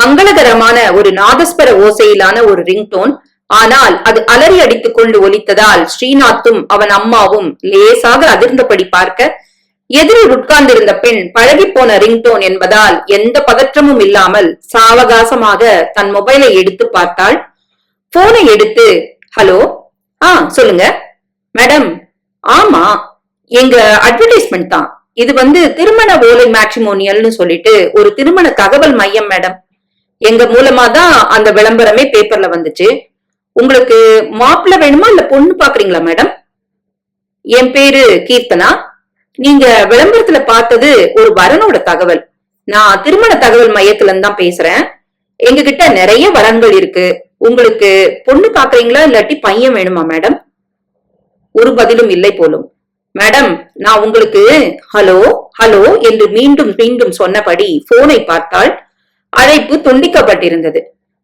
மங்களகரமான ஒரு நாதஸ்வர ஓசையிலான ஒரு ரிங்டோன். ஆனால் அது அலறி அடித்துக் கொண்டு ஒலித்ததால் ஸ்ரீநாத்தும் அவன் அம்மாவும் லேசாக அதிர்ந்தபடி பார்க்க எதிரில் உட்கார்ந்திருந்த பெண் பழகிப்போன ரிங்டோன் என்பதால் எந்த பதற்றமும் இல்லாமல் சாவகாசமாக தன் மொபைலை எடுத்து பார்த்தாள். போனை எடுத்து ஹலோ ஆ சொல்லுங்க. மேடம் ஆமா எங்க அட்வர்டைஸ்மெண்ட் தான். இது வந்து திருமண ஓலை மேட்ரிமோனியல்னு சொல்லிட்டு ஒரு திருமண தகவல் மையம் மேடம். எங்க மூலமா தான் அந்த விளம்பரமே பேப்பர்ல வந்துச்சு. உங்களுக்கு மாப்பிள்ள வேணுமா இல்ல பொண்ணு பாக்குறீங்களா மேடம் என் பேரு கீர்த்தனா. நீங்க விளம்பரத்துல பார்த்தது ஒரு வரனோட தகவல். நான் திருமண தகவல் மையத்துல இருந்து தான் பேசுறேன். எங்க கிட்ட நிறைய வரன்கள் இருக்கு. உங்களுக்கு பொண்ணு பாக்குறீங்களா இல்லாட்டி பையன் வேணுமா மேடம் ஒரு பதிலும் இல்லை போலும். மேடம் நான் உங்களுக்கு ஹலோ ஹலோ என்று மீண்டும் மீண்டும் சொன்னபடி போனை பார்த்தால் அழைப்பு துண்டிக்கப்பட்டிருந்தது.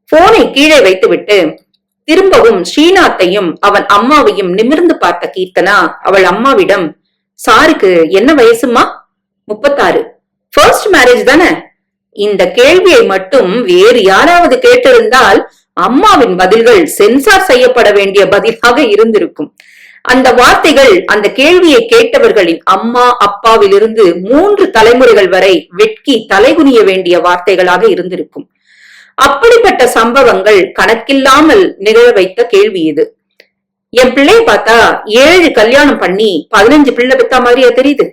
போனை கீழே வைத்துவிட்டு திரும்பவும் ஸ்ரீநாத்தையும் அவன் அம்மாவையும் நிமிர்ந்து பார்த்த கீர்த்தனா அவள் அம்மாவிடம் சாருக்கு என்ன வயசுமா? முப்பத்தாறு. ஃபர்ஸ்ட் மேரேஜ் தானே? இந்த கேள்வியை மட்டும் வேறு யாராவது கேட்டிருந்தால் அம்மாவின் பதில்கள் சென்சார் செய்யப்பட வேண்டிய பதிலாக இருந்திருக்கும். அந்த வார்த்தைகள் அந்த கேள்வியை கேட்டவர்களின் அம்மா அப்பாவிலிருந்து மூன்று தலைமுறைகள் வரை வெட்கி தலைகுனிய வேண்டிய வார்த்தைகளாக இருந்திருக்கும். அப்படிப்பட்ட சம்பவங்கள் கணக்கில்லாமல் நிகழ வைத்த கேள்வி இது. என் பிள்ளைய பார்த்தா ஏழு கல்யாணம் பண்ணி பதினஞ்சு பிள்ளை பெத்தா மாதிரியா தெரியுது?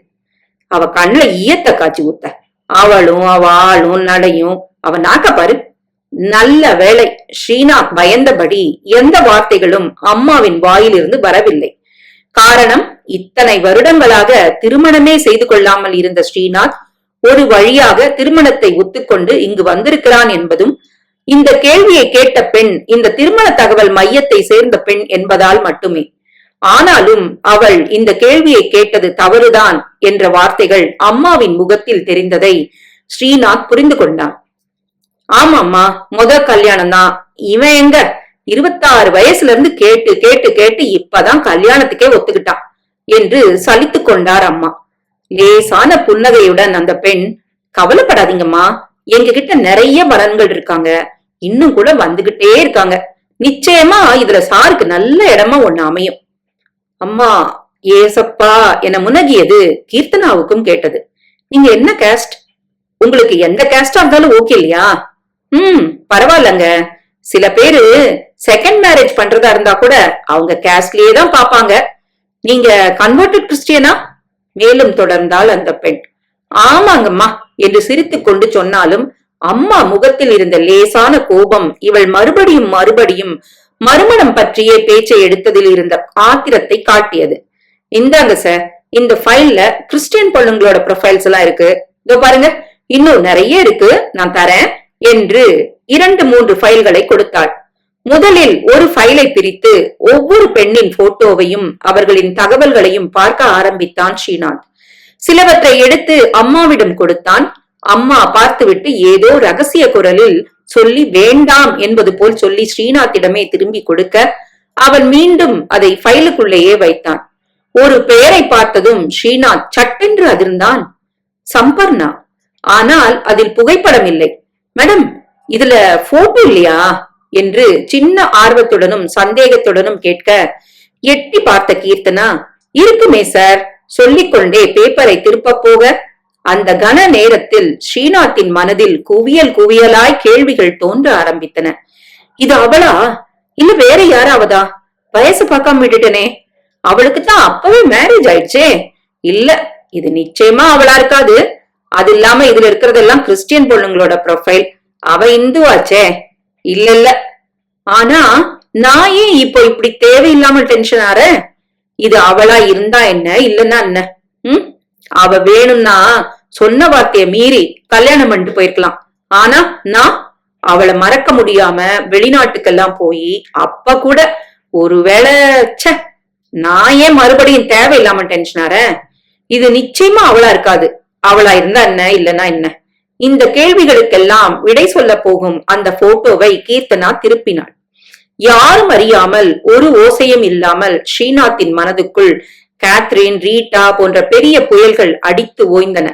அவ கண்ணுல ஈயத்த காய்ச்சி ஊத்த. அவளும் அவ ஆளும் நடையும் அவ நாக்க பாரு. நல்ல வேளை ஸ்ரீநாத் பயந்தபடி எந்த வார்த்தைகளும் அம்மாவின் வாயிலிருந்து வரவில்லை. காரணம் இத்தனை வருடங்களாக திருமணமே செய்து கொள்ளாமல் இருந்த ஸ்ரீநாத் ஒரு வழியாக திருமணத்தை ஒத்துக்கொண்டு இங்கு வந்திருக்கிறான் என்பதும் இந்த கேள்வியை கேட்ட பெண் இந்த திருமண தகவல் மையத்தை சேர்ந்த பெண் என்பதால் மட்டுமே. ஆனாலும் அவள் இந்த கேள்வியை கேட்டது தவறுதான் என்ற வார்த்தைகள் அம்மாவின் முகத்தில் தெரிந்ததை ஸ்ரீநாத் புரிந்து கொண்டான். ஆமாம்மா முத கல்யாணம் தான் இவன் எங்க? இருபத்தாறு வயசுல இருந்து கேட்டு கேட்டு கேட்டு இப்பதான் கல்யாணத்துக்கே ஒத்துக்கிட்டான் என்று சலித்து கொண்டார் அம்மா. லேசான புன்னகையுடன் அந்த பெண் கவலைப்படாதீங்கம்மா எங்க கிட்ட நிறைய வரன்கள் இருக்காங்க. இன்னும் கூட வந்துகிட்டே இருக்காங்க. நிச்சயமா இதுல சாருக்கு நல்ல இடமா ஒண்ணு அமையும். அம்மா ஏசப்பா என முனகியது கீர்த்தனாவுக்கும் கேட்டது. நீங்க என்ன கேஸ்ட் உங்களுக்கு எந்த கேஸ்டா இருந்தாலும் ஓகே இல்லையா? ம் பரவாயில்லங்க. சில பேரு செகண்ட் மேரேஜ் பண்றதா இருந்தா கூட அவங்க கேஸ்ட்லயே தான் பாப்பாங்க நீங்க கன்வெர்டட் கிறிஸ்டியனா மேலும் தொடர்ந்தால் அந்த பெண். ஆமாங்கம்மா என்று சிரித்துக் கொண்டு சொன்னாலும் அம்மா முகத்தில் இருந்த லேசான கோபம் இவள் மறுபடியும் மறுபடியும் மறுமணம் பற்றிய பேச்சை எடுத்ததில் இருந்த ஆத்திரத்தை காட்டியது. இந்தாங்க சார் இந்த ஃபைல்ல கிறிஸ்டியன் பொண்ணுங்களோட ப்ரொஃபைல்ஸ் எல்லாம் இருக்கு. இதோ பாருங்க இன்னும் நிறைய இருக்கு நான் தரேன் என்று இரண்டு மூன்று ஃபைல்களை கொடுத்தாள். முதலில் ஒரு ஃபைலை பிரித்து ஒவ்வொரு பெண்ணின் போட்டோவையும் அவர்களின் தகவல்களையும் பார்க்க ஆரம்பித்தான் ஸ்ரீநாத் சிலவற்றை எடுத்து அம்மாவிடம் கொடுத்தான். அம்மா பார்த்துவிட்டு ஏதோ ரகசிய குரலில் சொல்லி வேண்டாம் என்பது போல் சொல்லி ஸ்ரீநாத்திடமே திரும்பி கொடுக்க அவன் மீண்டும் அதை ஃபைலுக்குள்ளேயே வைத்தான். ஒரு பெயரை பார்த்ததும் ஸ்ரீநாத் சட்டென்று அதிர்ந்தான். சம்பர்ணா ஆனால் அதில் புகைப்படம் இல்லை. மேடம் இதுல போட்டோ இல்லையா? என்று சின்ன ஆர்வத்துடனும் சந்தேகத்துடனும் கேட்க எட்டி பார்த்த கீர்த்தனா இருக்குமே சார். சொல்லிக்கொண்டே பேப்பரை திருப்ப போக. அந்த கன நேரத்தில் ஸ்ரீநாத்தின் மனதில் குவியல் குவியலாய் கேள்விகள் தோன்ற ஆரம்பித்தன. இது அவளா? இல்ல வேற யாராவதா? வயசு பார்க்காம விட்டுட்டனே. அவளுக்கு தான் அப்பவே மேரேஜ் ஆயிடுச்சே. இல்ல இது நிச்சயமா அவளா இருக்காது. அது இல்லாம இதுல இருக்கிறதெல்லாம் கிறிஸ்டியன் பொண்ணுங்களோட ப்ரொஃபைல் அவ இந்துவாச்சே. இல்ல இல்ல. ஆனா நான் ஏன் இப்போ இப்படி தேவையில்லாம டென்ஷன் ஆற? இது அவளா இருந்தா என்ன? இல்லன்னா என்ன? ம்? அவ வேணும்னா சொன்ன வார்த்தைய மீறி கல்யாணம் பண்ணிட்டு போயிருக்கலாம். ஆனா நான் அவளை மறக்க முடியாம வெளிநாட்டுக்கெல்லாம் போய் அப்ப கூட ஒருவேளை ச நான் ஏன் மறுபடியும் தேவையில்லாம டென்ஷன் ஆற? இது நிச்சயமா அவளா இருக்காது. அவளா இருந்தா என்ன? இல்லனா என்ன? இந்த கேள்விகளுக்கெல்லாம் விடை சொல்ல போகும் அந்த போட்டோவை கீர்த்தனா திருப்பினாள். யாரும் அறியாமல் ஒரு ஓசையும் இல்லாமல் ஸ்ரீநாத்தின் மனதுக்குள் கேத்ரின் ரீட்டா போன்ற பெரிய புயல்கள் அடித்து ஓய்ந்தன.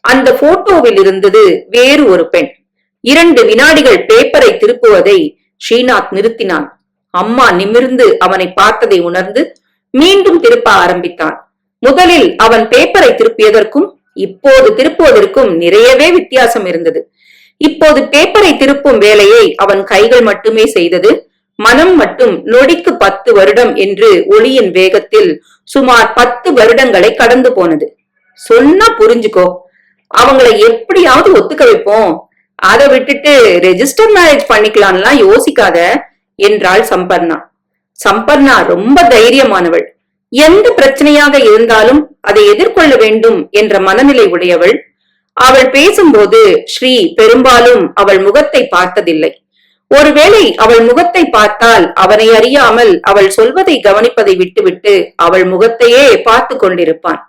அந்த போட்டோவில் இருந்தது வேறு ஒரு பெண். இரண்டு வினாடிகள் பேப்பரை திருப்புவதை ஸ்ரீநாத் நிறுத்தினான். அம்மா நிமிர்ந்து அவனை பார்த்ததை உணர்ந்து மீண்டும் திருப்ப ஆரம்பித்தான். முதலில் அவன் பேப்பரை திருப்பியதற்கும் இப்போது திருப்புவதற்கும் நிறையவே வித்தியாசம் இருந்தது. இப்போது பேப்பரை திருப்பும் வேலையை அவன் கைகள் மட்டுமே செய்தது மனம் மட்டும் நொடிக்கு பத்து வருடம் என்று ஒளியின் வேகத்தில் சுமார் பத்து வருடங்களை கடந்து போனது. சொன்னா புரிஞ்சுக்கோ அவங்கள எப்படியாவது ஒத்துக்க வைப்போம். அதை விட்டுட்டு ரெஜிஸ்டர் மேரேஜ் பண்ணிக்கலாம்லாம் யோசிக்காத என்றாள் சம்பர்ணா. சம்பர்ணா ரொம்ப தைரியமானவள். எந்த பிரச்சனையாக இருந்தாலும் அதை எதிர்கொள்ள வேண்டும் என்ற மனநிலை உடையவள். அவள் பேசும்போது ஸ்ரீ பெரும்பாலும் அவள் முகத்தை பார்த்ததில்லை. ஒருவேளை அவள் முகத்தை பார்த்தால் அவனை அறியாமல் அவள் சொல்வதை கவனிப்பதை விட்டுவிட்டு அவள் முகத்தையே பார்த்து கொண்டிருப்பான்.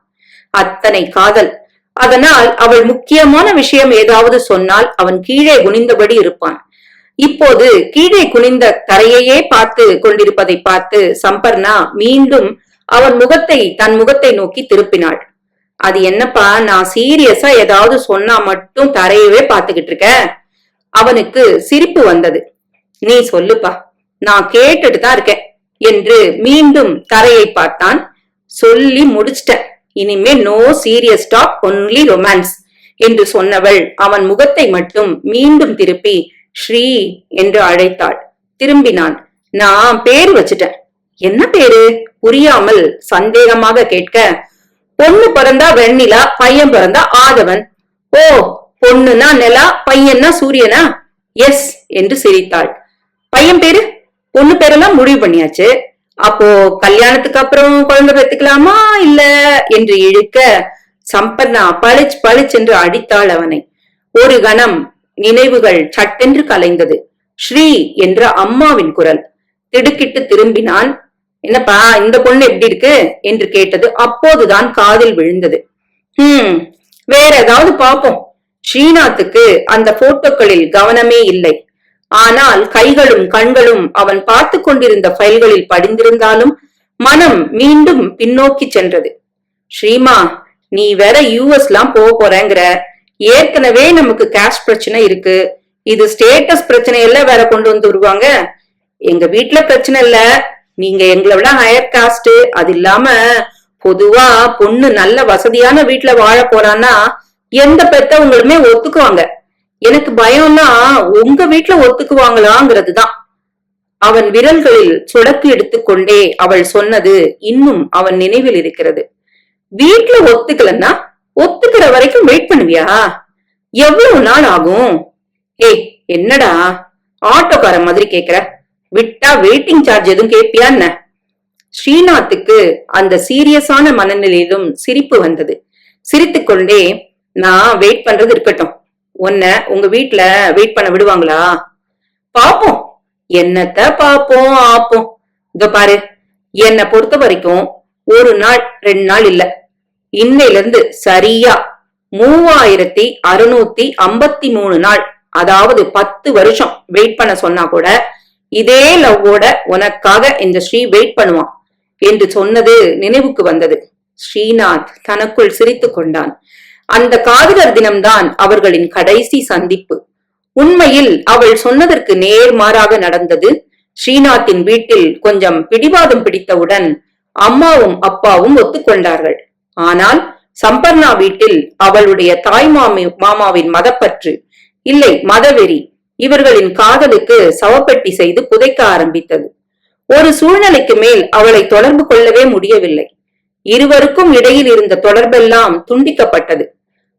அத்தனை காதல். அதனால் அவள் முக்கியமான விஷயம் ஏதாவது சொன்னால் அவன் கீழே குனிந்தபடி இருப்பான். இப்போது கீழே குனிந்த தரையையே பார்த்து கொண்டிருப்பதை பார்த்து சம்பர்ணா மீண்டும் அவன் முகத்தை தன் முகத்தை நோக்கி திருப்பினாள். அது என்னப்பா நான் சீரியஸா ஏதாவது சொன்னா மட்டும் தரையவே பார்த்துக்கிட்டு இருக்க? அவனுக்கு சிரிப்பு வந்தது. நீ சொல்லுப்பா நான் கேட்டுட்டு தான் இருக்கேன் என்று மீண்டும் தரையை பார்த்தான். சொல்லி முடிச்சிட்டேன் இனிமே no serious talk only romance என்று சொன்னவள் அவன் முகத்தை மட்டும் மீண்டும் திருப்பி ஸ்ரீ என்று அழைத்தாள். திரும்பினான். நான் பேர் வச்சுட்டேன். என்ன பேரு? புரியாமல் சந்தேகமாக கேட்க பொண்ணு பிறந்தா வெண்ணிலா பையன் பிறந்தா ஆதவன். ஓ பொண்ணுனா நிலா பையன்னா சூரியனா? எஸ் என்று சிரித்தாள். பையன் பேரு? பொண்ணு பேரெல்லாம் முடிவு பண்ணியாச்சு. அப்போ கல்யாணத்துக்கு அப்புறம் குழந்தை பெத்துக்கலாமா இல்ல? என்று இழுக்க சம்பனா பளிச் பளிச் என்று அடித்தாள் அவனை. ஒரு கணம் நினைவுகள் சட்டென்று கலைந்தது. ஸ்ரீ என்ற அம்மாவின் குரல். திடுக்கிட்டு திரும்பினான். என்னப்பா இந்த பொண்ணு எப்படி இருக்கு? என்று கேட்டது. அப்போதுதான் காதில் விழுந்தது. ஹம் வேற ஏதாவது பார்ப்போம். ஸ்ரீநாத்துக்கு அந்த போட்டோக்களில் கவனமே இல்லை. ஆனால் கைகளும் கண்களும் அவன் பார்த்து கொண்டிருந்த ஃபைல்களில் படிந்திருந்தாலும் மனம் மீண்டும் பின்னோக்கி சென்றது. ஸ்ரீமா நீ வேற யூஎஸ்லாம் போக போறேங்கிற. ஏற்கனவே நமக்கு கேஷ் பிரச்சனை இருக்கு. இது ஸ்டேட்டஸ் பிரச்சனை எல்லாம் வேற கொண்டு வந்து வருவாங்க எங்க வீட்டுல பிரச்சனை இல்ல. நீங்க எங்களை விட ஹையர் காஸ்ட் அது இல்லாம பொதுவா பொண்ணு நல்ல வசதியான வீட்ல வாழ போறான்னா எந்த பெத்தவங்களுமே ஒத்துக்குவாங்க. எனக்கு பயம்னா உங்க வீட்டுல ஒத்துக்குவாங்களாங்கிறது தான் அவன் விரல்களில் சுடக்கு எடுத்துக்கொண்டே அவள் சொன்னது இன்னும் அவன் நினைவில் இருக்கிறது. வீட்ல ஒத்துக்கலன்னா ஒத்துக்கிற வரைக்கும் வெயிட் பண்ணுவியா? எவ்வளவு நாள் ஆகும்? ஏய் என்னடா? ஆட்டோக்கார மாதிரி கேக்குற. விட்டா வெயிட்டிங் சார்ஜ் எதுவும் கேப்பியா என்ன? ஸ்ரீநாத்துக்கு அந்த சீரியஸான மனநிலையிலும் சிரிப்பு வந்தது. சிரித்துக்கொண்டே நான் வெயிட் பண்றது இருக்கட்டும். உன்ன உங்க வீட்ல வெயிட் பண்ண விடுவாங்களா? பாப்போம் என்னத்த பாப்போம் ஆப்போம். இதோ பாரு. என்னை பொறுத்த வரைக்கும் ஒரு நாள் ரெண்டு நாள் இல்ல. இன்னையில இருந்து சரியா மூவாயிரத்தி அறுநூத்தி ஐம்பத்தி மூணு நாள் அதாவது பத்து வருஷம் வெயிட் பண்ண சொன்னா கூட இதே லவ்வோட உனக்காக இந்த ஸ்ரீ வெயிட் பண்ணுவான் என்று சொன்னது நினைவுக்கு வந்தது. ஸ்ரீநாத் தனக்குள் சிரித்துக் கொண்டான். அந்த காதலர் தினம்தான் அவர்களின் கடைசி சந்திப்பு. உண்மையில் அவள் சொன்னதற்கு நேர்மாறாக நடந்தது. ஸ்ரீநாத்தின் வீட்டில் கொஞ்சம் பிடிவாதம் பிடித்தவுடன் அம்மாவும் அப்பாவும் ஒத்துக்கொண்டார்கள். ஆனால் சம்பர்ணா வீட்டில் அவளுடைய தாய் மாமி மாமாவின் மதப்பற்று இல்லை மதவெறி இவர்களின் காதலுக்கு சவப்பெட்டி செய்து புதைக்க ஆரம்பித்தது. ஒரு சூழ்நிலைக்கு மேல் அவளை தொடர்பு கொள்ளவே முடியவில்லை. இருவருக்கும் இடையில் இருந்த தொடர்பெல்லாம் துண்டிக்கப்பட்டது.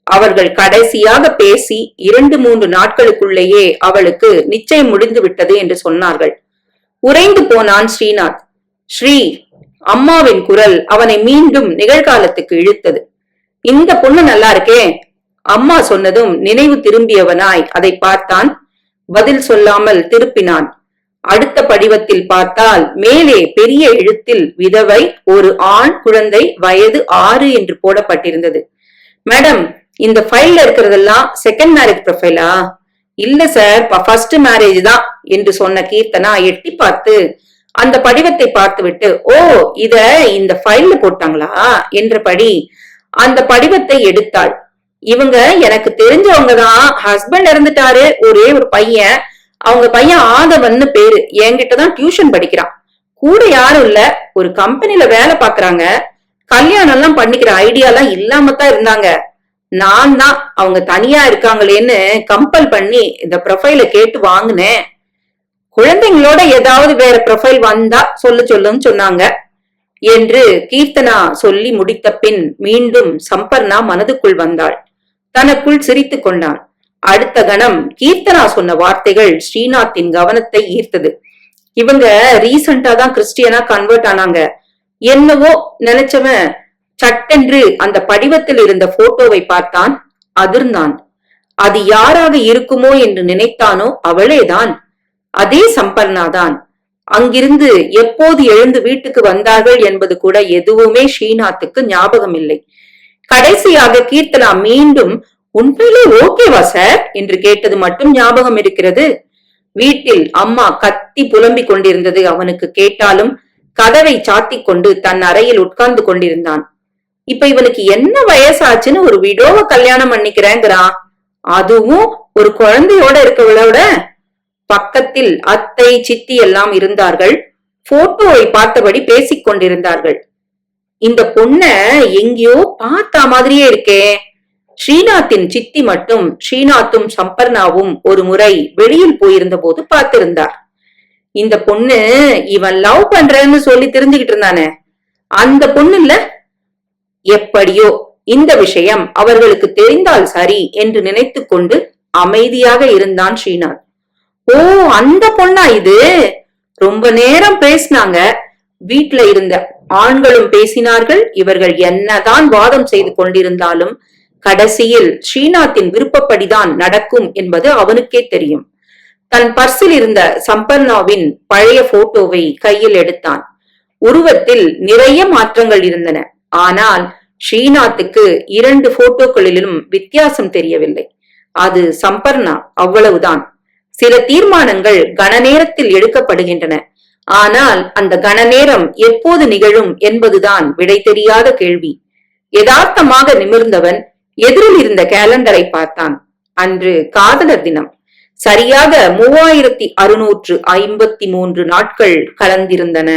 அவர்கள் கடைசியாக பேசி இரண்டு மூன்று நாட்களுக்குள்ளேயே அவளுக்கு நிச்சயம் முடிந்து விட்டது என்று சொன்னார்கள். உறைந்து போனான் ஸ்ரீநாத். ஸ்ரீ அம்மாவின் குரல் அவனை மீண்டும் நிகழ்காலத்துக்கு இழுத்தது. இந்த பொண்ணு நல்லா இருக்கே. அம்மா சொன்னதும் நினைவு திரும்பியவனாய் அதை பார்த்தான் பதில் சொல்லாமல் திருப்பினான். அடுத்த படிவத்தில் பார்த்தால் மேலே பெரிய எழுத்தில் விதவை ஒரு ஆண் குழந்தை வயது ஆறு என்று போடப்பட்டிருந்தது. மேடம் இந்த ஃபைல்ல இருக்கிறதெல்லாம் செகண்ட் மேரேஜ் ப்ரொஃபைலா இல்ல சார் ஃபர்ஸ்ட் மேரேஜ் தான் என்று சொன்ன கீர்த்தனா எட்டி பார்த்து அந்த படிவத்தை பார்த்துவிட்டு ஓ இத இந்த ஃபைல்ல போட்டாங்களா? என்றபடி அந்த படிவத்தை எடுத்தாள். இவங்க எனக்கு தெரிஞ்சவங்க தான் ஹஸ்பண்ட் இறந்துட்டாரு. ஒரே ஒரு பையன். அவங்க பையன் ஆதவன்னு பேரு. என்கிட்ட தான் டியூஷன் படிக்கிறான். கூட யாரும் இல்ல. ஒரு கம்பெனில வேலை பாக்குறாங்க கல்யாணம் எல்லாம் பண்ணிக்கிற ஐடியா எல்லாம் இல்லாம தான் இருந்தாங்க. நான் தான். அவங்க தனியா இருக்காங்களேன்னு கம்பல் பண்ணி இந்த ப்ரொஃபைல கேட்டு வாங்கினேன். குழந்தைங்களோட ஏதாவது வேற ப்ரொஃபைல் வந்தா சொல்ல சொல்லுன்னு சொன்னாங்க. என்று கீர்த்தனா சொல்லி முடித்த பின் மீண்டும் சம்பர்ணா மனதுக்குள் வந்தாள். தனக்குள் சிரித்துக் கொண்டான். அடுத்த கணம் கீர்த்தனா சொன்ன வார்த்தைகள் ஸ்ரீநாத்தின் கவனத்தை ஈர்த்தது. இவங்க ரீசண்டா தான் கிறிஸ்டியனா கன்வெர்ட் ஆனாங்க. என்னவோ நினைச்சவன் சட்டென்று அந்த படிவத்தில் இருந்த போட்டோவை பார்த்தான் அதிர்ந்தான். அது யாராக இருக்குமோ என்று நினைத்தானோ அவளேதான். அதே சம்பர்ணாதான் அங்கிருந்து எப்போது எழுந்து வீட்டுக்கு வந்தார்கள் என்பது கூட எதுவுமே ஸ்ரீநாத்துக்கு ஞாபகம் இல்லை கடைசியாக கீர்த்தனா மீண்டும் உண்மையிலே ஓகேவா சார்? என்று கேட்டது மட்டும் ஞாபகம் இருக்கிறது. வீட்டில் அம்மா கத்தி புலம்பிக் கொண்டிருந்தது அவனுக்கு கேட்டாலும் கதவை சாத்திக் கொண்டு தன் அறையில் உட்கார்ந்து கொண்டிருந்தான். இப்ப இவனுக்கு என்ன வயசாச்சுன்னு ஒரு விடோவ கல்யாணம் பண்ணிக்கிறேங்கிறான் அதுவும் ஒரு குழந்தையோட இருக்கவளோட பக்கத்தில் அத்தை சித்தி எல்லாம் இருந்தார்கள். போட்டோவை பார்த்தபடி பேசிக் கொண்டிருந்தார்கள். இந்த பொண்ண எங்கேயோ பார்த்தா மாதிரியே இருக்கே. ஸ்ரீநாத்தின் சித்தி மட்டும் ஸ்ரீநாத்தும் சம்பர்ணாவும் ஒரு முறை வெளியில் போயிருந்த போது பார்த்திருந்தார். இந்த பொண்ணு இவன் லவ் பண்றேன்னு சொல்லி தெரிஞ்சுக்கிட்டு இருந்தானே. அந்த பொண்ணு இல்ல? எப்படியோ இந்த விஷயம் அவர்களுக்கு தெரிந்தால் சரி என்று நினைத்து கொண்டு அமைதியாக இருந்தான் ஸ்ரீநாத். ஓ அந்த பொண்ணா இது? ரொம்ப நேரம் பேசினாங்க. வீட்டில இருந்த ஆண்களும் பேசினார்கள் இவர்கள் என்னதான் வாதம் செய்து கொண்டிருந்தாலும் கடைசியில் ஸ்ரீநாத்தின் விருப்பப்படிதான் நடக்கும் என்பது அவனுக்கே தெரியும். தன் பர்சில் இருந்த சம்பர்ணாவின் பழைய போட்டோவை கையில் எடுத்தான். உருவத்தில் நிறைய மாற்றங்கள் இருந்தன. ஆனால் ஸ்ரீநாத்துக்கு இரண்டு போட்டோக்களிலும் வித்தியாசம் தெரியவில்லை. அது சம்பர்ணா அவ்வளவுதான். சில தீர்மானங்கள் கன நேரத்தில் எடுக்கப்படுகின்றன. ஆனால் அந்த கணநேரம் எப்போது நிகழும் என்பதுதான் விடை தெரியாத கேள்வி. யதார்த்தமாக நிமிர்ந்தவன் எதிரில் இருந்த கேலண்டரை பார்த்தான். அன்று காதலர் தினம். சரியாக மூவாயிரத்தி அறுநூற்று ஐம்பத்தி மூன்று நாட்கள் கலந்திருந்தன.